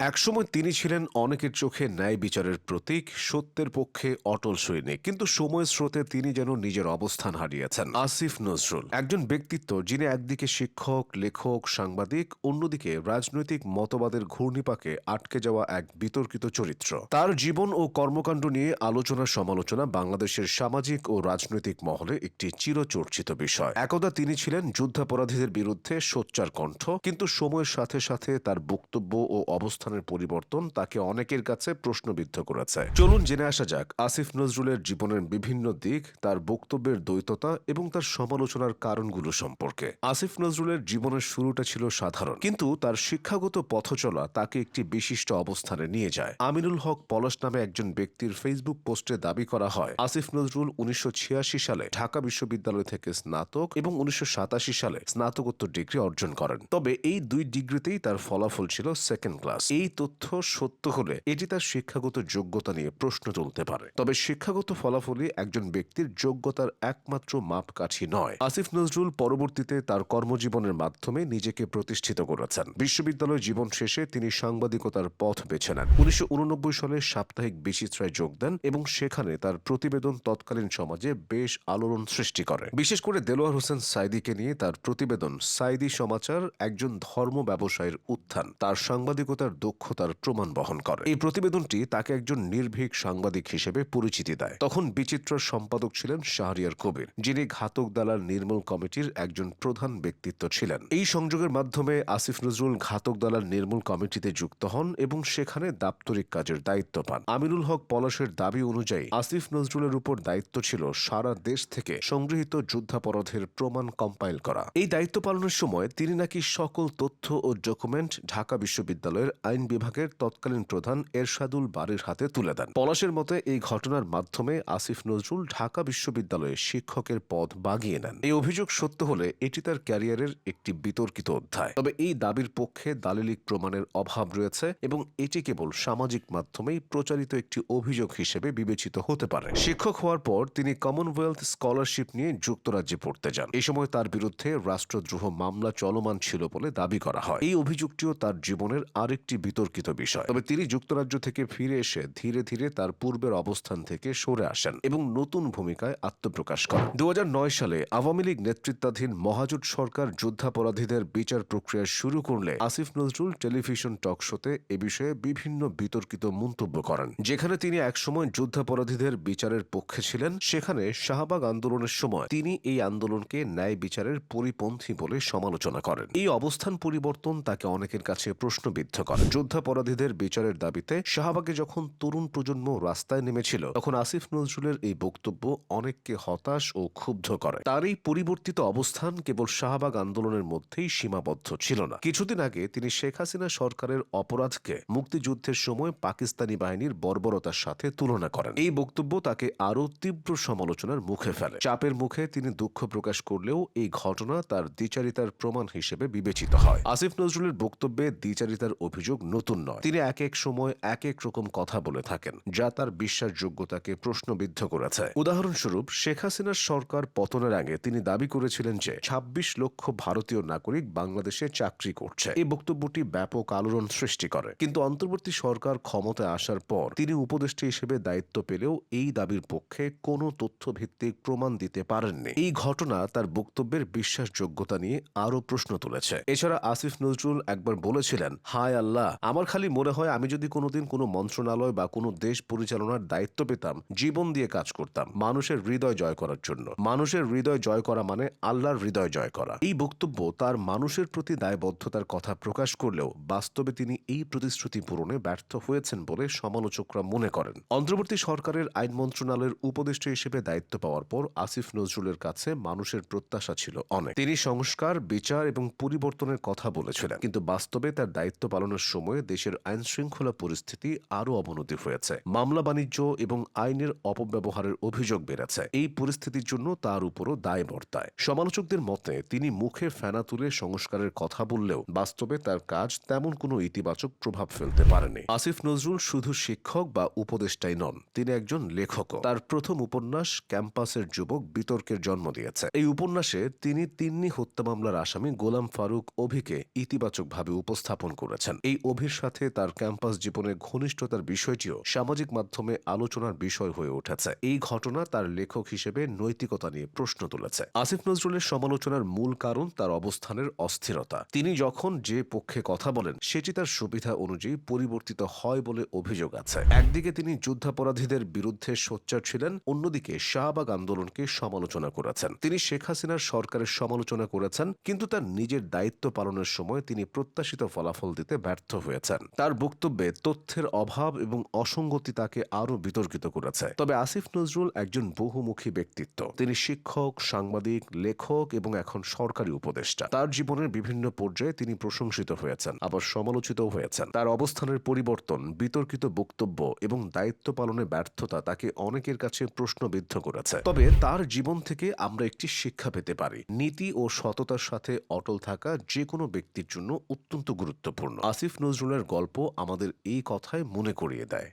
একসময় তিনি ছিলেন অনেকের চোখে ন্যায় বিচারের প্রতীক, সত্যের পক্ষে অটল সৈনিক। কিন্তু সময়ের স্রোতে তিনি যেন নিজের অবস্থান হারিয়েছেন। আসিফ নজরুল, একজন ব্যক্তিত্ব যিনি একদিকে শিক্ষক, লেখক, সাংবাদিক, অন্যদিকে রাজনৈতিক মতবাদের ঘূর্ণিপাকে আটকে যাওয়া এক বিতর্কিত চরিত্র। তার জীবন ও কর্মকাণ্ড নিয়ে আলোচনা সমালোচনা বাংলাদেশের সামাজিক ও রাজনৈতিক মহলে একটি চিরচর্চিত বিষয়। একদা তিনি ছিলেন যুদ্ধাপরাধীদের বিরুদ্ধে সোচ্চার কণ্ঠ, কিন্তু সময়ের সাথে সাথে তার বক্তব্য ও অবস্থানের পরিবর্তন তাকে অনেকের কাছে প্রশ্নবিদ্ধ করেছে। চলুন জেনে আসা যাক, আসিফ নজরুলের জীবনের বিভিন্ন দিক, তার বক্তব্যের দ্বৈততা এবং তার সমালোচনার কারণগুলো সম্পর্কে। আসিফ নজরুলের জীবনের শুরুটা ছিল সাধারণ, কিন্তু তার শিক্ষাগত পথচলা তাকে একটি বিশিষ্ট অবস্থানে নিয়ে যায়। আমিনুল হক পলাশ নামে একজন ব্যক্তির ফেসবুক পোস্টে দাবি করা হয়, আসিফ নজরুল উনিশশো ছিয়াশি সালে ঢাকা বিশ্ববিদ্যালয় থেকে স্নাতক এবং উনিশশো সাতাশি সালে স্নাতকোত্তর ডিগ্রি অর্জন করেন। তবে এই দুই ডিগ্রিতেই তার ফলাফল ছিল সেকেন্ড ক্লাস এই তথ্য সত্য হলে এটি তার শিক্ষাগত যোগ্যতা নিয়ে প্রশ্ন তুলতে পারে। তবে শিক্ষাগত ফলাফলই একজন ব্যক্তির যোগ্যতার একমাত্র মাপকাঠি নয়। আসিফ নজরুল পরবর্তীতে তার কর্মজীবনের মাধ্যমে নিজেকে প্রতিষ্ঠিত করেছেন। বিশ্ববিদ্যালয় জীবন শেষে তিনি সাংবাদিকতার পথ বেছে নেন। উনিশশো উননব্বই সালে সাপ্তাহিক বিচিত্রায় যোগ দেন এবং সেখানে তার প্রতিবেদন তৎকালীন সমাজে বেশ আলোড়ন সৃষ্টি করে। বিশেষ করে দেলোয়ার হোসেন সাইদিকে নিয়ে তার প্রতিবেদন সাইদি সমাচার একজন ধর্ম ব্যবসায়ীর উত্থান। তার সাংবাদিকতার দক্ষতার প্রমাণ বহন করে। এই প্রতিবেদনটি তাকে একজন নির্ভীক সাংবাদিক হিসেবে পরিচিতি দেয়। তখন বিচিত্রার সম্পাদক ছিলেন শাহরিয়ার কবির, যিনি ঘাতক দালাল নির্মূল কমিটির একজন প্রধান ব্যক্তিত্ব ছিলেন। এই সংযোগের মাধ্যমে আসিফ নজরুল ঘাতক দালাল নির্মূল কমিটিতে যুক্ত হন এবং সেখানে দাপ্তরিক কাজের দায়িত্ব পান। আমিনুল হক পলাশের দাবি অনুযায়ী, আসিফ নজরুলের উপর দায়িত্ব ছিল সারা দেশ থেকে সংগৃহীত যুদ্ধাপরাধের প্রমাণ কম্পাইল করা। এই দায়িত্ব পালনের সময় তিনি নাকি সকল তথ্য ও ডকুমেন্ট ঢাকা বিশ্ববিদ্যালয়ের আইন বিভাগের তৎকালীন প্রধান এরশাদুল বাড়ির হাতে তুলে দেন। পলাশের মতে, এই ঘটনার মাধ্যমে আসিফ নজরুল ঢাকা বিশ্ববিদ্যালয়ে শিক্ষকের পদ বাগিয়ে নেন। এই অভিযোগ সত্য হলে এটি তার ক্যারিয়ারের একটি বিতর্কিত অধ্যায়। তবে এই দাবির পক্ষে দালিলিক প্রমাণের অভাব রয়েছে এবং এটি কেবল সামাজিক মাধ্যমেই প্রচারিত একটি অভিযোগ হিসেবে বিবেচিত হতে পারে। শিক্ষক হওয়ার পর তিনি কমনওয়েলথ স্কলারশিপ নিয়ে যুক্তরাজ্যে পড়তে যান। এই সময় তার বিরুদ্ধে রাষ্ট্রদ্রোহ মামলা চলমান ছিল বলে দাবি করা হয়। এই অভিযোগটিও তার জীবনের আরেকটি বিতর্কিত বিষয়। তবে তিনি যুক্তরাজ্য থেকে ফিরে এসে ধীরে ধীরে তার পূর্বের অবস্থান থেকে সরে আসেন এবং নতুন ভূমিকায় আত্মপ্রকাশ করেন। দু হাজার নয় সালে আওয়ামী লীগ নেতৃত্বাধীন মহাজোট সরকার যুদ্ধাপরাধীদের বিচার প্রক্রিয়া শুরু করলে আসিফ নজরুল টেলিভিশন টক শোতে এ বিষয়ে বিভিন্ন বিতর্কিত মন্তব্য করেন। যেখানে তিনি একসময় যুদ্ধাপরাধীদের বিচারের পক্ষে ছিলেন, সেখানে শাহবাগ আন্দোলনের সময় তিনি এই আন্দোলনকে ন্যায় বিচারের পরিপন্থী বলে সমালোচনা করেন। এই অবস্থান পরিবর্তন তাকে অনেকের কাছে প্রশ্নবিদ্ধ করে। যুদ্ধাপরাধীদের বিচারের দাবিতে শাহবাগে যখন তরুণ প্রজন্ম রাস্তায় নেমেছিল, তখন আসিফ নজরুলের এই বক্তব্য অনেককে হতাশ ও ক্ষুব্ধ করে। তার এই পরিবর্তিত অবস্থান কেবল শাহবাগ আন্দোলনের মধ্যেই সীমাবদ্ধ ছিল না। কিছুদিন আগে তিনি শেখ হাসিনা সরকারের অপরাধকে মুক্তিযুদ্ধের সময় পাকিস্তানি বাহিনীর বর্বরতার সাথে তুলনা করেন। এই বক্তব্য তাকে আরও তীব্র সমালোচনার মুখে ফেলে। চাপের মুখে তিনি দুঃখ প্রকাশ করলেও এই ঘটনা তার দ্বিচারিতার প্রমাণ হিসেবে বিবেচিত হয়। আসিফ নজরুলের বক্তব্যে দ্বিচারিতার অভিযোগ নতুন নয়। তিনি এক এক সময় এক এক রকম কথা বলে থাকেন, যা তার বিশ্বাসযোগ্যতাকে প্রশ্নবিদ্ধ করেছে। উদাহরণস্বরূপ, শেখ হাসিনার সরকার পতনের আগে তিনি দাবি করেছিলেন যে ২৬ লক্ষ ভারতীয় নাগরিক বাংলাদেশে চাকরি করছে। এই বক্তব্যটি ব্যাপক আলোড়ন সৃষ্টি করে। কিন্তু অন্তর্বর্তী সরকার ক্ষমতায় আসার পর, তিনি উপদেষ্টা হিসেবে দায়িত্ব পেলেও এই দাবির পক্ষে কোনো তথ্যভিত্তিক প্রমাণ দিতে পারেননি। এই ঘটনা তার বক্তব্যের বিশ্বাসযোগ্যতা নিয়ে আরও প্রশ্ন তুলেছে। এছাড়া আসিফ নজরুল একবার বলেছিলেন, হায় আল্লাহ আমার খালি মনে হয় আমি যদি কোনোদিন কোনো মন্ত্রণালয় বা কোনো দেশ পরিচালনার দায়িত্ব পেতাম, জীবন দিয়ে কাজ করতাম মানুষের হৃদয় জয় করার জন্য। মানুষের হৃদয় জয় করা মানে আল্লাহর হৃদয় জয় করা। এই বক্তব্য তার মানুষের প্রতি দায়বদ্ধতার কথা প্রকাশ করলেও বাস্তবে তিনি এই প্রতিশ্রুতি পূরণে ব্যর্থ হয়েছেন বলে সমালোচকরা মনে করেন। অন্তর্বর্তী সরকারের আইন মন্ত্রণালয়ের উপদেষ্টা হিসেবে দায়িত্ব পাওয়ার পর আসিফ নজরুলের কাছে মানুষের প্রত্যাশা ছিল অনেক। তিনি সংস্কার, বিচার এবং পরিবর্তনের কথা বলেছিলেন। কিন্তু বাস্তবে তার দায়িত্ব পালনের সময়ে দেশের আইন শৃঙ্খলা পরিস্থিতি আরও অবনতি হয়েছে। মামলা বাণিজ্য এবং আইনের অপব্যবহারের অভিযোগ বেড়েছে। এই পরিস্থিতির জন্য তার উপরও দায় বর্তায়। সমালোচকদের মতে, তিনি মুখে ফেনা তুলে সংস্কারের কথা বললেও বাস্তবে তার কাজ তেমন কোনো ইতিবাচক প্রভাব ফেলতে পারেনি। আসিফ নজরুল শুধু শিক্ষক বা উপদেষ্টাই নন, তিনি একজন লেখকও। তার প্রথম উপন্যাস ক্যাম্পাসের যুবক বিতর্কের জন্ম দিয়েছে। এই উপন্যাসে তিনি তিন্নি হত্যা মামলার আসামি গোলাম ফারুক অভিকে ইতিবাচকভাবে উপস্থাপন করেছেন। এই অভির সাথে তার ক্যাম্পাস জীবনে ঘনিষ্ঠতার বিষয়টিও সামাজিক মাধ্যমে আলোচনার বিষয় হয়ে উঠেছে। এই ঘটনা তার লেখক হিসেবে নৈতিকতা নিয়ে প্রশ্ন তুলেছে। আসিফ নজরুলের সমালোচনার মূল কারণ তার অবস্থানের অস্থিরতা। তিনি যখন যে পক্ষে কথা বলেন, সেটি তার সুবিধা অনুযায়ী পরিবর্তিত হয় বলে অভিযোগ আছে। একদিকে তিনি যুদ্ধাপরাধীদের বিরুদ্ধে সোচ্চার ছিলেন, অন্যদিকে শাহবাগ আন্দোলনকে সমালোচনা করেছেন। তিনি শেখ হাসিনার সরকারের সমালোচনা করেছেন, কিন্তু তার নিজের দায়িত্ব পালনের সময় তিনি প্রত্যাশিত ফলাফল দিতে ব্যর্থ হয়েছেন। তার বক্তব্যে তথ্যের অভাব এবং অসঙ্গতি তাকে আরও বিতর্কিত করেছে। তবে আসিফ নজরুল একজন বহুমুখী ব্যক্তিত্ব। তিনি শিক্ষক, সাংবাদিক, লেখক এবং এখন সরকারি উপদেষ্টা। তার জীবনের বিভিন্ন পর্যায়ে তিনি প্রশংসিত হয়েছেন, আবার সমালোচিত হয়েছেন। তার অবস্থানের পরিবর্তন, বিতর্কিত বক্তব্য এবং দায়িত্ব পালনে ব্যর্থতা তাকে অনেকের কাছে প্রশ্নবিদ্ধ করেছে। তবে তার জীবন থেকে আমরা একটি শিক্ষা পেতে পারি। নীতি ও সততার সাথে অটল থাকা যে কোনো ব্যক্তির জন্য অত্যন্ত গুরুত্বপূর্ণ। আসিফ নজরুলের গল্প আমাদের এই কথায় মনে করিয়ে দেয়।